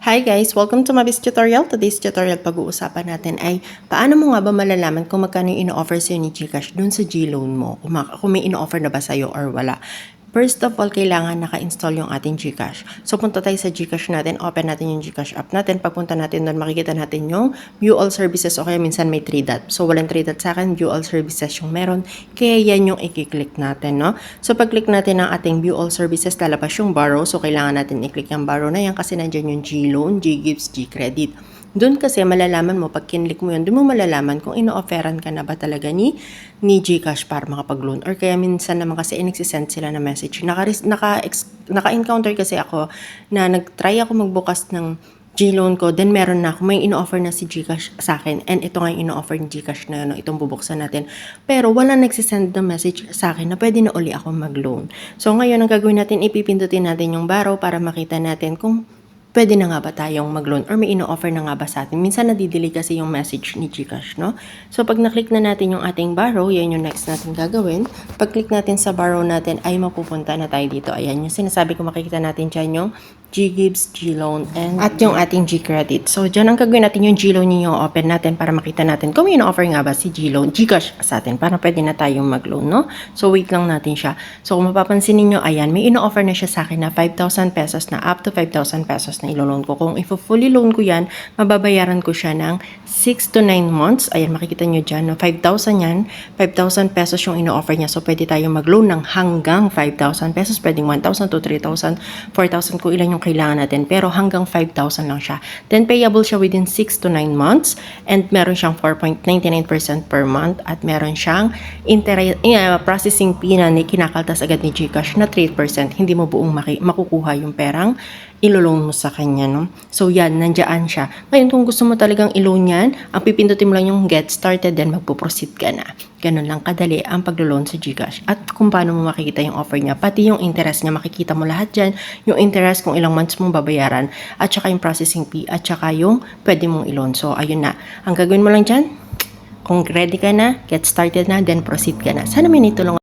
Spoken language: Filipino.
Hi guys! Welcome to Mabis Tutorial. Today's tutorial pag-uusapan natin ay paano mo nga ba malalaman kung magkano yung ino-offer sa'yo ni Gcash dun sa G-Loan mo? Kung, kung may ino-offer na ba sa'yo or wala. First of all, kailangan naka-install yung ating Gcash. So, punta tayo sa Gcash natin, open natin yung Gcash app natin. Pagpunta natin doon, makikita natin yung view all services o kaya minsan may 3 dot. So, walang 3 dot sa akin, view all services yung meron. Kaya yan yung i-click natin, no? So, pag-click natin ng ating view all services, lalabas yung borrow. So, kailangan natin i-click yung borrow na yan kasi nandyan yung G-Loan, G-Gives, G-Credit. Doon kasi malalaman mo, pag kinlik mo yun, doon mo malalaman kung ino-offeran ka na ba talaga ni, ni Gcash para makapag-loan. Or kaya minsan naman kasi inagsisend sila na message. Naka, naka, naka-encounter kasi ako na nag-try ako magbukas ng G-loan ko, then meron na ako, may ino-offer na si Gcash sa akin, and ito nga yung ino-offer ni Gcash na yun, itong bubuksan natin. Pero wala nagsisend ng message sa akin na pwede na uli ako mag-loan. So ngayon, ang gagawin natin, ipipindutin natin yung barrow para makita natin kung pwede na nga ba tayong mag-loan or may ino-offer na nga ba sa atin. Minsan nadidelay kasi yung message ni Gcash, no? So, pag na-click na natin yung ating borrow, yan yung next natin gagawin. Pag-click natin sa borrow natin, ay mapupunta na tayo dito. Ayan, yung sinasabi ko makikita natin dyan yung G-Gives, G-Loan, and at yung ating G-Credit. So, dyan ang gagawin natin yung G-Loan yung open natin para makita natin kung may ino-offer nga ba si G-Loan, Gcash sa atin para pwede na tayong mag-loan, no? So, wait lang natin siya. So, kung mapapansin ninyo, ayan, may ino-offer na siya sa akin na 5,000 pesos na up to 5,000 pesos na ilo-loan ko. Kung i-fully loan ko yan, mababayaran ko siya ng 6 to 9 months. Ayan, makikita nyo dyan, no? 5,000 yan. 5,000 pesos yung ino-offer niya. So, pwede tayong mag-loan ng hanggang 5,000 pesos. Pwedeng 1,000 to 3,000, 4,000 kung ilan yung kailangan natin. Pero hanggang 5,000 lang siya. Then, payable siya within 6 to 9 months. And meron siyang 4.99% per month. At meron siyang inter- uh, processing fee na ni- kinakaltas agad ni Gcash na 3%. Hindi mo buong maki- makukuha yung perang ilo-loan mo sa kanya, no? So, yan, nandiyan siya. Ngayon, kung gusto mo talagang i-loan yan, ang pipindutin mo lang yung get started, then magpo-proceed ka na. Ganun lang kadali ang paglo-loan sa Gcash. At kung paano mo makikita yung offer niya, pati yung interest niya, makikita mo lahat dyan. Yung interest, kung ilang months mong babayaran, at saka yung processing fee, at saka yung pwede mong i-loan. So, ayun na. Ang gagawin mo lang dyan, kung ready ka na, get started na, then proceed ka na. Sana may nitulong